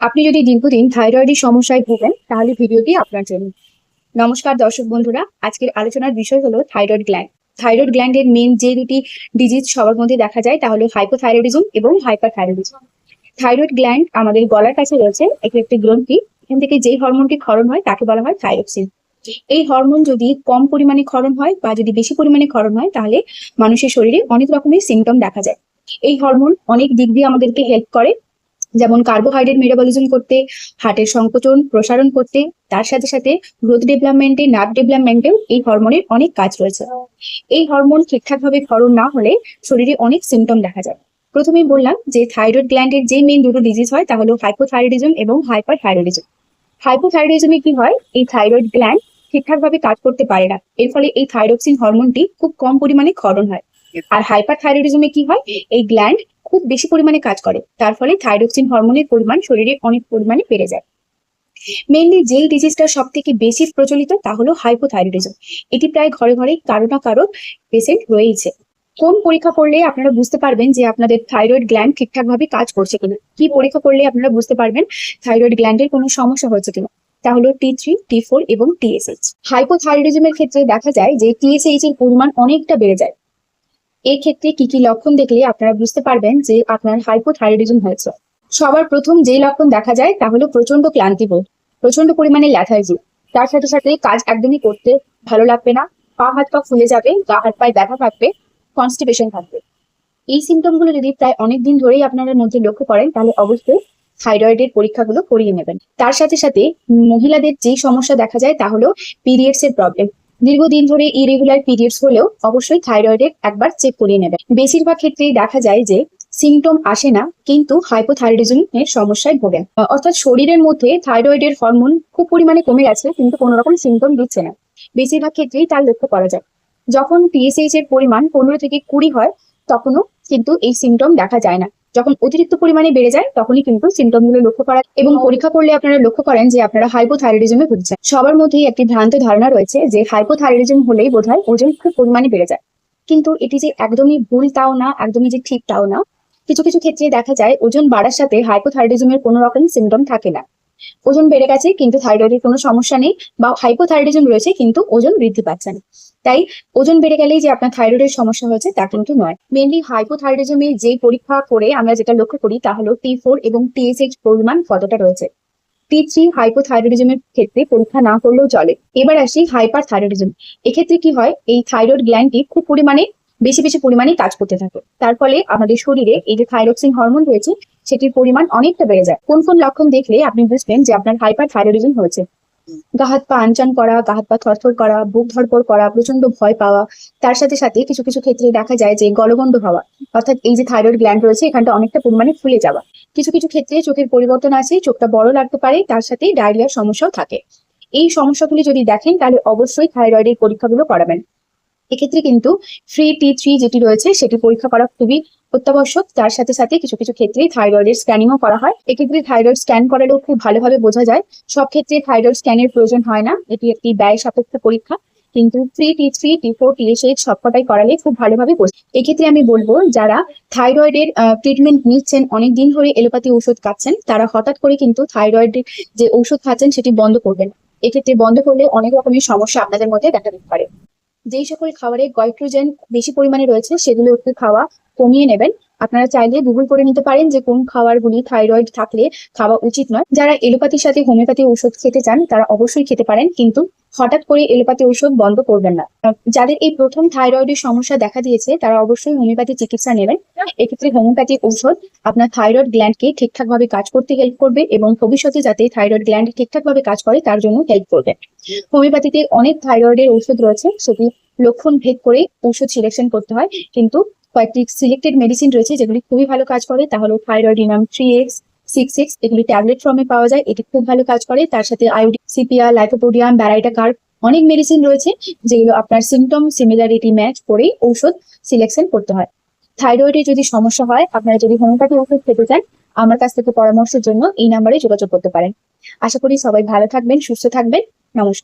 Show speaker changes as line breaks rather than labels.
আপনি যদি দীর্ঘদিন থাইরয়েডের সমস্যায় ভোগেন, তাহলে ভিডিওটি আপনার জন্য। নমস্কার দর্শক বন্ধুরা, আজকের আলোচনার বিষয় হলো থাইরয়েড গ্ল্যান্ড থাইরয়েড গ্ল্যান্ডের মেন যে দুটি ডিজিজ সবার মধ্যে দেখা যায় তাহলে হাইপোথাইরয়েডিজম এবং হাইপারথাইরয়েডিজম থাইরয়েড গ্ল্যান্ড আমাদের গলার কাছে রয়েছে, এটি একটি গ্রন্থি। এখান থেকে যে হরমোনটি ক্ষরণ হয়, তাকে বলা হয় থাইরক্সিন এই হরমোন যদি কম পরিমাণে ক্ষরণ হয় বা যদি বেশি পরিমাণে ক্ষরণ হয়, তাহলে মানুষের শরীরে অনেক রকমের সিমটম দেখা যায়। এই হরমোন অনেক দিক দিয়ে আমাদেরকে হেল্প করে। যেমন কার্বোহাইড্রেট মেটাবলিজম করতে হার্টের সংকোচন, প্রসারণ করতে, তার সাথে সাথে গ্রোথ ডেভেলপমেন্টে নার্ভ ডেভেলপমেন্টেও এই হরমোনের অনেক কাজ রয়েছে। এই হরমোন ঠিকঠাকভাবে ক্ষরণ না হলে শরীরে অনেক সিমটম দেখা যায়। প্রথমেই বললাম যে থাইরয়েড গ্ল্যান্ডের যে মেন দুটো ডিজিজ হয়, তা হলো হাইপোথাইরয়েডিজম এবং হাইপার থাইরয়েডিজম হাইপোথাইরয়েডিজমে কি হয়? এই থাইরয়েড গ্ল্যান্ড ঠিকঠাকভাবে কাজ করতে পারে না। এর ফলে এই থাইরক্সিন হরমোনটি খুব কম পরিমাণে ক্ষরণ হয়। আর হাইপার থাইরয়েডিজমে কি হয়? এই গ্ল্যান্ড খুব বেশি পরিমাণে কাজ করে। তার ফলে থাইরক্সিন হরমোনের পরিমাণ শরীরে অনেক পরিমাণে বেড়ে যায়। মেনলি যেই ডিজিজটা সব থেকে বেশি প্রচলিত তা হলো হাইপোথাইরয়েডিজম এটি প্রায় ঘরে ঘরে কারও না কারও পেশেন্ট রয়েছে কোন পরীক্ষা করলে আপনারা বুঝতে পারবেন যে আপনাদের থাইরয়েড গ্ল্যান্ড ঠিকঠাকভাবে কাজ করছে কিনা? কি পরীক্ষা করলে আপনারা বুঝতে পারবেন থাইরয়েড গ্ল্যান্ডের কোনো সমস্যা হচ্ছে কিনা? তা হলো টি থ্রি টি ফোর এবং টিএসএইচ হাইপোথাইরয়েডিজমের ক্ষেত্রে দেখা যায় যে টিএসএইচ এর পরিমাণ অনেকটা বেড়ে যায়। এই ক্ষেত্রে কি কি লক্ষণ দেখলে আপনারা বুঝতে পারবেন যে আপনার হাইপোথাইরয়েডিজম হয়েছে। সবার প্রথম যে লক্ষণ দেখা যায় তা হলো প্রচণ্ড ক্লান্তিবোধ প্রচণ্ড পরিমাণে ল্যাথার্জি তার সাথে সাথে কাজ একদমই করতে ভালো লাগবে না, পা হাত পা ফুলে যাবে, গা হাত পায়ে ব্যথা থাকবে কনস্টিপেশন থাকবে। এই সিমটমগুলো যদি প্রায় অনেক দিন ধরেই আপনারা মধ্যে লক্ষ্য করেন, তাহলে অবশ্যই থাইরয়েডের পরীক্ষাগুলো করিয়ে নেবেন। তার সাথে সাথে মহিলাদের যেই সমস্যা দেখা যায় তা হলো পিরিয়ডস এর প্রবলেম দীর্ঘদিন ধরে ইরেগুলার পিরিয়ডস হলেও অবশ্যই থাইরয়েডের একবার চেক করিয়ে নেবেন। বেশিরভাগ ক্ষেত্রেই দেখা যায় যে সিমটম আসে না, কিন্তু হাইপোথাইরয়েডিজম এর সমস্যায় ভোগেন। অর্থাৎ শরীরের মধ্যে থাইরয়েডের হরমোন খুব পরিমাণে কমে গেছে, কিন্তু কোনো রকম সিমটম দিচ্ছে না। বেশিরভাগ ক্ষেত্রেই তার লক্ষ্য করা যায়। যখন টিএসএইচ এর পরিমাণ পনেরো থেকে কুড়ি হয়, তখনও কিন্তু এই সিমটম দেখা যায় না। যখন অতিরিক্ত পরিমাণে বেড়ে যায়, তখনই কিন্তু সিমটমগুলো লক্ষ্য করা এবং পরীক্ষা করলে আপনারা লক্ষ্য করেন যে আপনারা হাইপোথাইরয়েডিজমে ভুগছেন। সবার মধ্যেই একটি ভ্রান্ত ধারণা রয়েছে যে হাইপোথাইরয়েডিজম হলেই বোধহয় ওজন খুব পরিমাণে বেড়ে যায়। কিন্তু এটি যে একদমই ভুল তাও না, একদমই যে ঠিক তাও না, কিছু কিছু ক্ষেত্রে দেখা যায় ওজন বাড়ার সাথে হাইপোথাইরয়েডিজমের কোনো রকম সিমটম থাকে না। ওজন বেড়ে গেছে, কিন্তু থাইরয়েডের কোনো সমস্যা নেই বা হাইপোথাইরয়েডিজম রয়েছে, কিন্তু ওজন বৃদ্ধি পাচ্ছে না। তাই ওজন বেড়ে গেলেই যে আপনার থাইরয়েডের সমস্যা হয়েছে তা কিন্তু নয়। মেনলি হাইপোথাইরয়েডিজমে যে পরীক্ষা করে আমরা যেটা লক্ষ্য করি তা হলো টি ফোর এবং টিএসএইচ পরিমাণ কতটা রয়েছে। টি থ্রি হাইপোথাইরয়েডিজমের ক্ষেত্রে পরীক্ষা না করলেও চলে। এবার আসি হাইপার থাইরয়েডিজম এক্ষেত্রে কি হয়? এই থাইরয়েড গ্ল্যান্ডটি খুব পরিমাণে বেশি বেশি পরিমাণে কাজ করতে থাকে। তার ফলে আমাদের শরীরে এই যে থাইরক্সিন হরমোন রয়েছে, সেটির পরিমাণ অনেকটা বেড়ে যায়। কোন কোন লক্ষণ দেখলে আপনি বুঝবেন যে আপনার হাইপার থাইরয়েডিজম হয়েছে। গা হাত পা আনচান করা, গা হাত পা থরথর করা, বুক ধরপড় করা প্রচণ্ড ভয় পাওয়া, তার সাথে সাথে কিছু কিছু ক্ষেত্রে দেখা যায় যে গলগন্ড হওয়া, অর্থাৎ এই যে থাইরয়েড গ্ল্যান্ড রয়েছে, এখানটা অনেকটা পরিমাণে ফুলে যাওয়া। কিছু কিছু ক্ষেত্রে চোখের পরিবর্তন আছে চোখটা বড় লাগতে পারে, তার সাথে ডায়রিয়ার সমস্যাও থাকে। এই সমস্যাগুলি যদি দেখেন, তাহলে অবশ্যই থাইরয়েডের পরীক্ষাগুলো করাবেন। এক্ষেত্রে কিন্তু ফ্রি টি থ্রি যেটি রয়েছে, সেটি পরীক্ষা করা খুবই অত্যাবশ্যক। তার সাথে সাথে কিছু কিছু ক্ষেত্রে থাইরয়েডের স্ক্যানিংও করা হয়। এক্ষেত্রে থাইরয়েড স্ক্যান করালেও খুব ভালোভাবে বোঝা যায়, সব ক্ষেত্রে থাইরয়েড স্ক্যানের প্রয়োজন হয় না। এটি একটি ব্যয় সাপেক্ষ পরীক্ষা। কিন্তু three T three T four T H সবকটাই করালে খুব ভালোভাবে এক্ষেত্রে আমি বলব, যারা থাইরয়েডের ট্রিটমেন্ট নিচ্ছেন অনেক দিন ধরে এলোপ্যাথি ওষুধ খাচ্ছেন, তারা হঠাৎ করে কিন্তু থাইরয়েডের যে ঔষধ খাচ্ছেন, সেটি বন্ধ করবেন। এক্ষেত্রে বন্ধ করলে অনেক রকমের সমস্যা আপনাদের মধ্যে দেখা দিতে পারে। যেই সকল খাবারে গাইট্রোজেন বেশি পরিমাণে রয়েছে সেগুলো একটু খাওয়া কমিয়ে নেবেন। আপনারা চাইলে গুগল করে নিতে পারেন যে কোন খাবারগুলি থাইরয়েড থাকলে খাওয়া উচিত নয়। যারা এলোপ্যাথির সাথে হোমিওপ্যাথি ঔষধ খেতে চান, তারা অবশ্যই খেতে পারেন, কিন্তু হঠাৎ করে এলোপ্যাথি ঔষধ বন্ধ করবেন না। যাদের এই প্রথম থাইরয়েডের সমস্যা দেখা দিয়েছে, তারা অবশ্যই হোমিওপ্যাথি চিকিৎসা নেবেন। এক্ষেত্রে হোমিওপ্যাথি ঔষধ আপনার থাইরয়েড গ্ল্যান্ডকে ঠিকঠাকভাবে কাজ করতে হেল্প করবে এবং ভবিষ্যতে যাতে থাইরয়েড গ্ল্যান্ড ঠিকঠাকভাবে কাজ করে, তার জন্য হেল্প করবে। হোমিওপ্যাথিতে অনেক থাইরয়েডের ঔষধ রয়েছে, সেটি লক্ষণ ভেদ করে ঔষধ সিলেকশন করতে হয়, কিন্তু কয়েকটি সিলেক্টেড মেডিসিন রয়েছে যেগুলি খুবই ভালো কাজ করে। তা হলো thyroidinum three X six X এগুলি ট্যাবলেট ফর্মে পাওয়া যায়। এটি খুব ভালো কাজ করে। তার সাথে iodine sepia lycopodium baryta carb অনেক মেডিসিন রয়েছে যেগুলো আপনার সিমটম সিমিলারিটি ম্যাচ করে ঔষধ সিলেকশন করতে হয়। থাইরয়েডের যদি সমস্যা হয়, আপনারা যদি হোমিওপ্যাথি ওষুধ খেতে চান, আমার কাছ থেকে পরামর্শের জন্য এই নাম্বারে যোগাযোগ করতে পারেন। আশা করি সবাই ভালো থাকবেন, সুস্থ থাকবেন। নমস্কার।